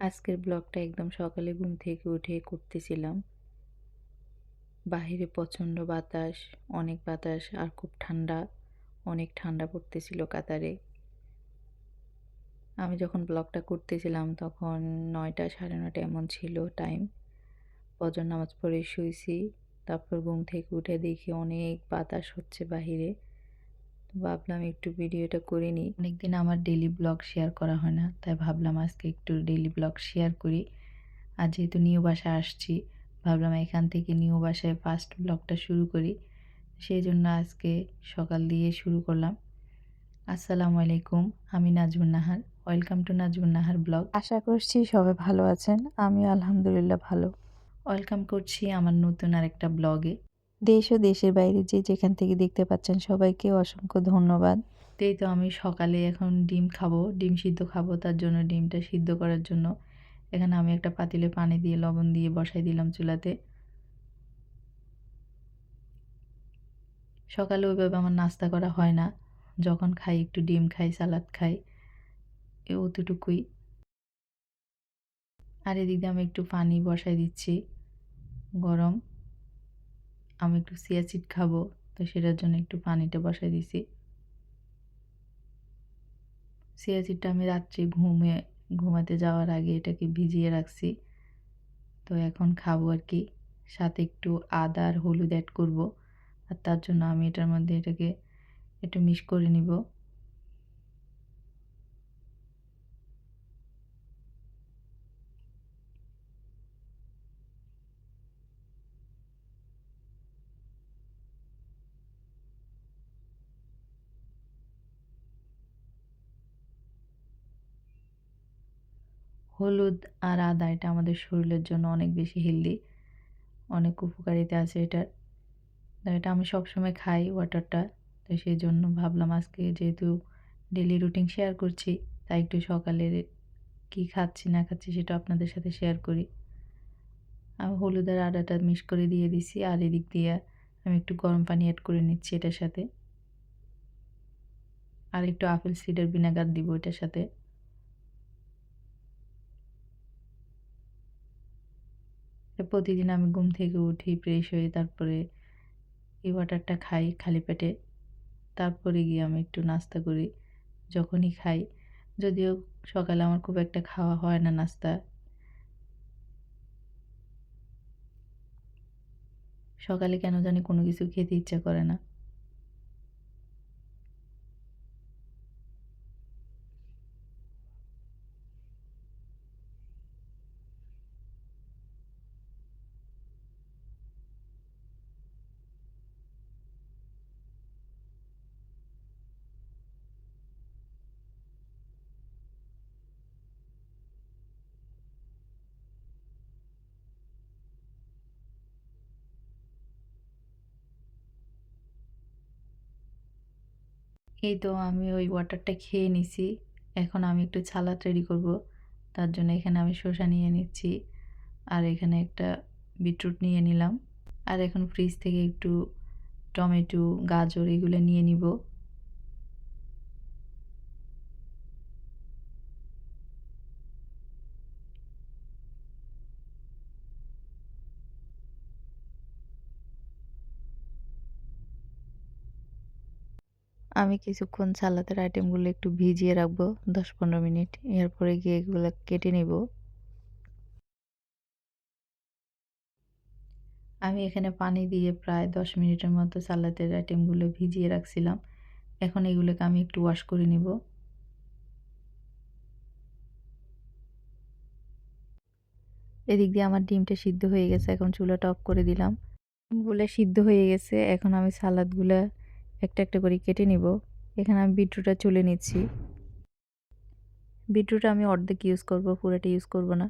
আজকের ব্লগটা একদম সকালে ঘুম থেকে উঠে করতেছিলাম। বাহিরে প্রচণ্ড বাতাস, অনেক বাতাস আর খুব ঠান্ডা, অনেক ঠান্ডা পড়তেছিল কাতারে। আমি যখন ব্লগটা করতেছিলাম তখন নয়টা সাড়ে নয়টা এমন ছিল টাইম ফজর নামাজ পড়ে শুয়েছি তারপর ঘুম থেকে উঠে দেখি অনেক বাতাস হচ্ছে বাহিরে। ভাবলাম একটু ভিডিওটা করে নিই। অনেকদিন আমার ডেলি ব্লগ শেয়ার করা হয় না তাই ভাবলাম আজকে একটু ডেলি ব্লগ শেয়ার করি। আর যেহেতু নিউ বাসা আসছি ভাবলাম এখান থেকে নিউ বাসায় ফার্স্ট ব্লগটা শুরু করি। সেই জন্য আজকে সকাল দিয়ে শুরু করলাম। আসসালামু আলাইকুম আমি Najmun Nahar. Welcome to Najmun Nahar blog আশা করছি সবাই ভালো আছেন আমি আলহামদুলিল্লাহ ভালো। ওয়েলকাম করছি আমার নতুন আরেকটা ব্লগে দেশ ও দেশের বাইরে যে যেখান থেকে দেখতে পাচ্ছেন সবাইকে অসংখ্য ধন্যবাদ। এই তো আমি সকালে এখন ডিম খাব, ডিম সিদ্ধ খাব, তার জন্য ডিমটা সিদ্ধ করার জন্য। এখানে আমি একটা পাতিলে পানি দিয়ে লবণ দিয়ে বসাই দিলাম চুলাতে। সকালে ওইভাবে আমার নাস্তা করা হয় না। যখন খাই একটু ডিম খাই, সালাদ খাই, এ অতটুকুই। আর এদিকে আমি একটু পানি বসাই দিচ্ছি, গরম। আমি একটু সিয়াচিট খাব, তো সেটার জন্য একটু পানিটা বসাই দিছি। সিয়াচিটটা আমি রাত্রে ঘুমে, ঘুমাতে যাওয়ার আগে এটাকে ভিজিয়ে রাখছি। তো এখন খাব আর কি। সাথে একটু আদা আর হলুদ অ্যাড করব। আর তার জন্য আমি এটার মধ্যে এটাকে একটু মিক্স করে নিব। হলুদ আর আদা, এটা আমাদের শরীরের জন্য অনেক বেশি হেলদি অনেক উপকারিতা আছে এটার। তো এটা আমি সবসময় খাই ওয়াটারটা তো সেই জন্য ভাবলাম আজকে যেহেতু ডেলি রুটিন শেয়ার করছি, তাই একটু সকালের কি খাচ্ছি, না খাচ্ছি সেটা আপনাদের সাথে শেয়ার করি। আমি হলুদ আর আদাটা মিক্স করে দিয়ে দিছি, আর এদিক দিয়ে আমি একটু গরম পানি অ্যাড করে নিচ্ছি এটার সাথে। আর একটু আপেল সিডার ভিনেগার দিব এটার সাথে। প্রতিদিন আমি ঘুম থেকে উঠি ফ্রেশ হয়ে তারপরে এই ওয়াটারটা খাই খালি পেটে। তারপরে গিয়ে আমি একটু নাস্তা করি, যখনই খাই। যদিও সকালে আমার খুব একটা খাওয়া হয় না নাস্তা। সকালে কেন জানি কোনো কিছু খেতে ইচ্ছা করে না। এই তো আমি ওই ওয়াটারটা খেয়ে নিছি। এখন আমি একটু ছালাদ রেডি করব। তার জন্য এখানে আমি শসা নিয়ে নিচ্ছি। আর এখানে একটা বিটরুট নিয়ে নিলাম। আর এখন ফ্রিজ থেকে একটু টমেটো, গাজর এগুলো নিয়ে নিব। আমি কিছুক্ষণ সালাদের আইটেমগুলো একটু ভিজিয়ে রাখব দশ পনেরো মিনিট। এরপরে গিয়ে এগুলো কেটে নেব। আমি এখানে পানি দিয়ে প্রায় দশ মিনিটের মতো সালাদের আইটেমগুলো ভিজিয়ে রাখছিলাম। এখন এগুলোকে আমি একটু ওয়াশ করে নিব। এদিক দিয়ে আমার ডিমটা সিদ্ধ হয়ে গেছে, এখন চুলাটা অফ করে দিলাম। ডিমগুলো সিদ্ধ হয়ে গেছে, এখন আমি সালাদগুলো একটা একটা করে কেটে নিব। এখানে আমি বিটরুটটা চলে নিচ্ছি। বিটরুটটা আমি অর্ধেক ইউজ করব, পুরোটা ইউজ করব না।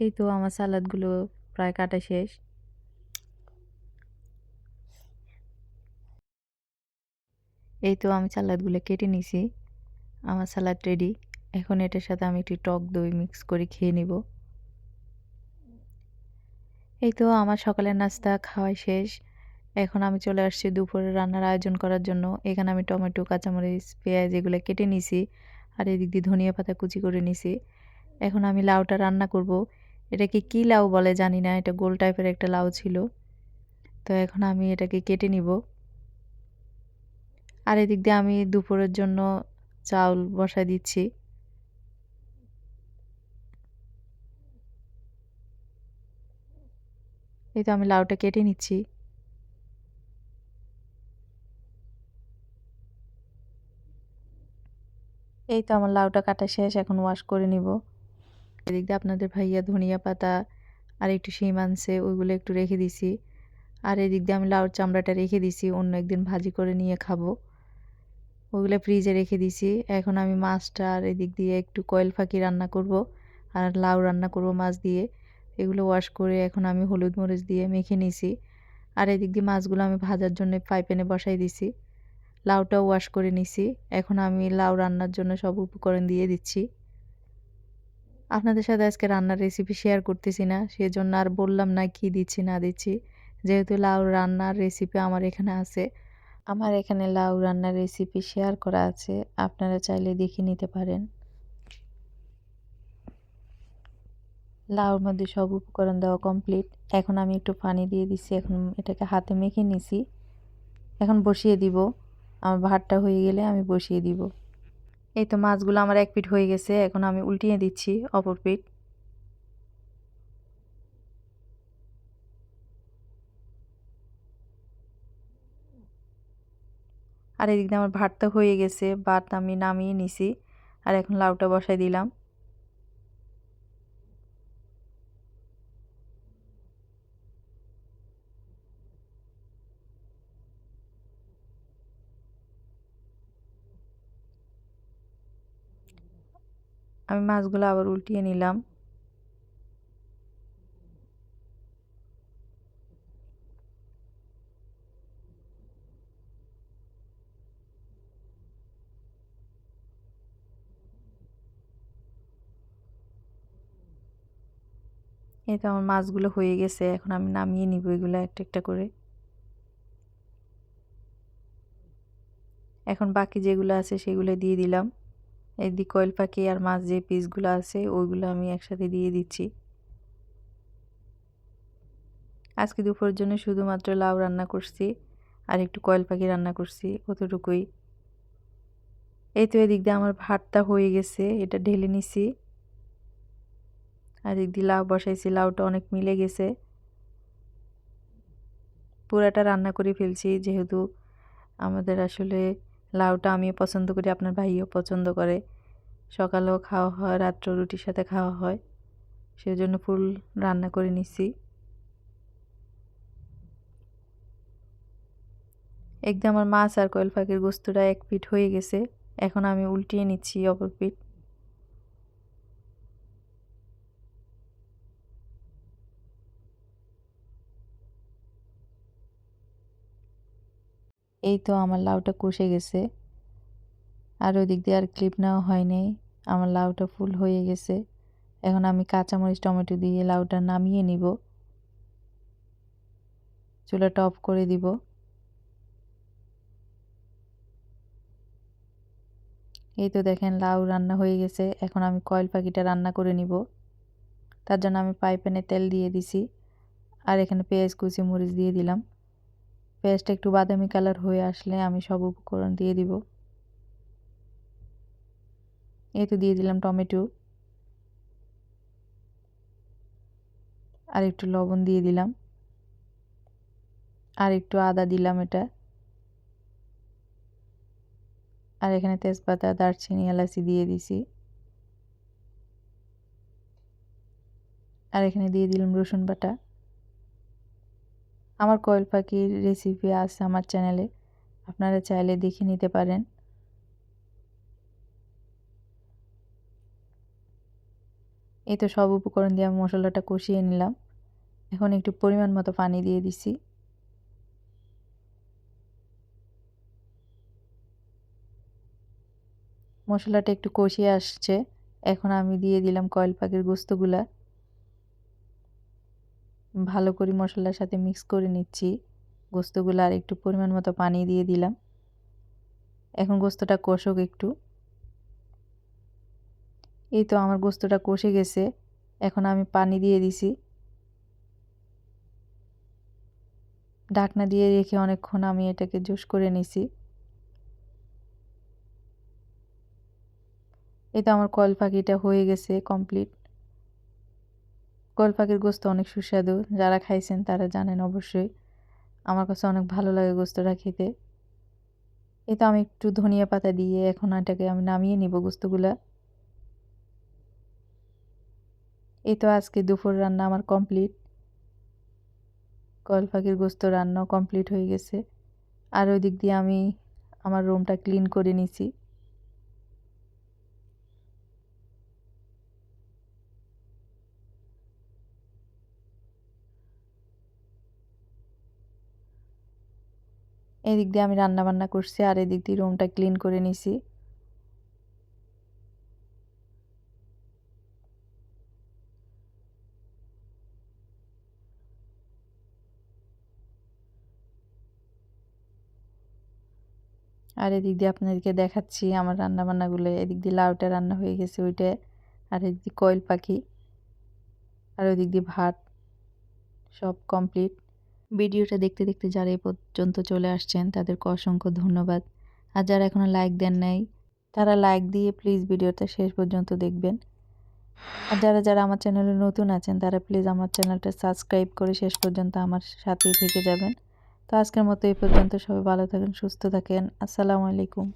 এই তো আমার সালাদগুলো প্রায় কাটা শেষ। এই তো আমি সালাদগুলো কেটে নিছি। আমার সালাদ রেডি এখন এটার সাথে আমি একটি টক দই মিক্স করে খেয়ে নিব। এই তো আমার সকালের নাস্তা, খাওয়াই শেষ। এখন আমি চলে আসছি দুপুরে রান্নার আয়োজন করার জন্য। এখানে আমি টমেটো, কাঁচামরিচ, পেঁয়াজ এগুলো কেটে নিছি আর এদিক দিয়ে ধনিয়া পাতা কুচি করে নিছি। এখন আমি লাউটা রান্না করব। এটাকে কি লাউ বলে জানি না, এটা গোল টাইপের একটা লাউ ছিল। তো এখন আমি এটাকে কেটে নিব। আর এদিক দিয়ে আমি দুপুরের জন্য চাউল বসাই দিচ্ছি। এই তো আমি লাউটা কেটে নিচ্ছি। এই তো আমার লাউটা কাটা শেষ, এখন ওয়াশ করে নিব। এদিক দিয়ে আপনাদের ভাইয়া ধনিয়া পাতা আর একটু শিম আনছে, ওইগুলো একটু রেখে দিছি। আর এদিক দিয়ে আমি লাউর চামড়াটা রেখে দিছি, অন্য একদিন ভাজি করে নিয়ে খাব। ওগুলো ফ্রিজে রেখে দিছি। এখন আমি মাছটা আর এদিক দিয়ে একটু কয়েল ফাঁকি রান্না করব, আর লাউ রান্না করব মাছ দিয়ে। এগুলো ওয়াশ করে এখন আমি হলুদ মরিচ দিয়ে মেখে নিছি। আর এদিক দিয়ে মাছগুলো আমি ভাজার জন্য ফ্রাই প্যানে বসাই দিছি। লাউটাও ওয়াশ করে নিছি। এখন আমি লাউ রান্নার জন্য সব উপকরণ দিয়ে দিচ্ছি। আপনাদের সাথে আজকে রান্নার রেসিপি শেয়ার করতেছি না, সেজন্য আর বললাম না কি দিচ্ছি, না দিচ্ছি। যেহেতু লাউ রান্নার রেসিপি আমার এখানে আছে, আমার এখানে লাউ রান্নার রেসিপি শেয়ার করা আছে। আপনারা চাইলে দেখে নিতে পারেন। লাউর মধ্যে সব উপকরণ দেওয়া কমপ্লিট এখন আমি একটু পানি দিয়ে দিছি এখন এটাকে হাতে মেখে নিছি। এখন বসিয়ে দিব। আমার ভাতটা হয়ে গেলে আমি বসিয়ে দিব। এই তো মাছগুলো আমার এক পিঠ হয়ে গেছে, এখন আমি উল্টিয়ে দিচ্ছি অপর পিঠ। আর এদিক দিয়ে আমার ভাতটা হয়ে গেছে, ভাত আমি নামিয়ে নিছি। আর এখন লাউটা বসাই দিলাম। আমি মাছগুলো আবার উল্টিয়ে নিলাম। এই তো আমার মাছগুলো হয়ে গেছে, এখন আমি নামিয়ে নিব এগুলো একটা একটা করে। এখন বাকি যেগুলো আছে সেগুলো দিয়ে দিলাম। এদিকে কয়েল পাখি আর মাছ যে পিসগুলো আছে, ওইগুলো আমি একসাথে দিয়ে দিচ্ছি। আজকে দুপুরের জন্য শুধুমাত্র লাউ রান্না করছি আর একটু কয়েল পাখি রান্না করছি, অতটুকুই। এই তো এদিক দিয়ে আমার ভাতটা হয়ে গেছে, এটা ঢেলে নিছি। আর এদিক দিয়ে লাউ বসাইছি, লাউটা অনেক মিলে গেছে। পুরাটা রান্না করে ফেলছি, যেহেতু আমাদের আসলে লাউটা আমিও পছন্দ করি, আপনার ভাইও পছন্দ করে। সকালেও খাওয়া হয় রাত্র রুটির সাথে খাওয়া হয়। সেজন্য ফুল রান্না করে নিচ্ছি একদম আমার মাছ আর কয়েল পাখির গোস্তটা এক পিঠ হয়ে গেছে। এখন আমি উল্টিয়ে নিচ্ছি অপর পিঠ। এই তো আমার লাউটা কষে গেছে। আর ওই দিক দিয়ে আর ক্লিপ নেওয়া হয়নি। আমার লাউটা ফুল হয়ে গেছে। এখন আমি কাঁচামরিচ, টমেটো দিয়ে লাউটা নামিয়ে নিব। চুলাটা অফ করে দিব। এই তো দেখেন লাউ রান্না হয়ে গেছে। এখন আমি কয়েল পাখিটা রান্না করে নিব। তার জন্য আমি পাইপ্যানে তেল দিয়ে দিছি। আর এখানে পেঁয়াজ, কুচি, মরিচ দিয়ে দিলাম। পেঁয়াজটা একটু বাদামি কালার হয়ে আসলে আমি সব উপকরণ দিয়ে দিব। এই তো দিয়ে দিলাম টমেটো। আর একটু লবণ দিয়ে দিলাম। আর একটু আদা দিলাম এটা। আর এখানে তেজপাতা, দারচিনি, এলাচি দিয়ে দিছি। আর এখানে দিয়ে দিলাম রসুন বাটা। আমার কয়েল পাখির রেসিপি আছে আমার চ্যানেলে আপনারা চাইলে দেখে নিতে পারেন। এই তো সব উপকরণ দিয়ে আমি মশলাটা কষিয়ে নিলাম। এখন একটু পরিমাণ মতো পানি দিয়ে দিছি। মশলাটা একটু কষিয়ে আসছে। এখন আমি দিয়ে দিলাম কয়েল পাখির গোস্তগুলা। ভালো করে মশলার সাথে মিক্স করে নিচ্ছি। গোস্তগুলো আর একটু পরিমাণ মতো পানি দিয়ে দিলাম। এখন গোস্তটা কষুক একটু। এই তো আমার গোস্তটা কষে গেছে। এখন আমি পানি দিয়ে দিছি। ঢাকনা দিয়ে রেখে অনেকক্ষণ আমি এটাকে জুস করে নিছি। এই তো আমার কল পাখিটা হয়ে গেছে কমপ্লিট কয়েল পাখির গোস্ত অনেক সুস্বাদু। যারা খাইছেন তারা জানেন অবশ্যই। আমার কাছে অনেক ভালো লাগে গোস্তটা খেতে। এই তো আমি একটু ধনিয়া পাতা দিয়ে এখন এটাকে আমি নামিয়ে নিব গোস্তগুলা। এই তো আজকে দুপুর রান্না আমার কমপ্লিট। কয়েল পাখির গোস্ত রান্না কমপ্লিট হয়ে গেছে। আর ওই দিক দিয়ে আমি আমার রুমটা ক্লিন করে নিছি। এদিক দিয়ে আমি রান্না বান্না করছি আর এদিক দিয়ে রুমটা ক্লিন করে নিছি। আর এদিক দিয়ে আপনাদেরকে দেখাচ্ছি আমার রান্নাবান্নাগুলো। এদিক দিয়ে লাউটা রান্না হয়ে গেছে ওইটা, আর এদিক দিয়ে কয়েল পাখি, আর ওইদিক দিয়ে ভাত, সব কমপ্লিট ভিডিওটা দেখতে দেখতে যারা এ পর্যন্ত চলে আসছেন, তাদেরকে অসংখ্য ধন্যবাদ। আর যারা এখনও লাইক দেন নাই, তারা লাইক দিয়ে প্লিজ ভিডিওটা শেষ পর্যন্ত দেখবেন। আর যারা যারা আমার চ্যানেলে নতুন আছেন, তারা প্লিজ আমার চ্যানেলটা সাবস্ক্রাইব করে শেষ পর্যন্ত আমার সাথেই থেকে যাবেন। তো আজকের মতো এই পর্যন্ত সবাই ভালো থাকেন, সুস্থ থাকেন। আসসালামু আলাইকুম।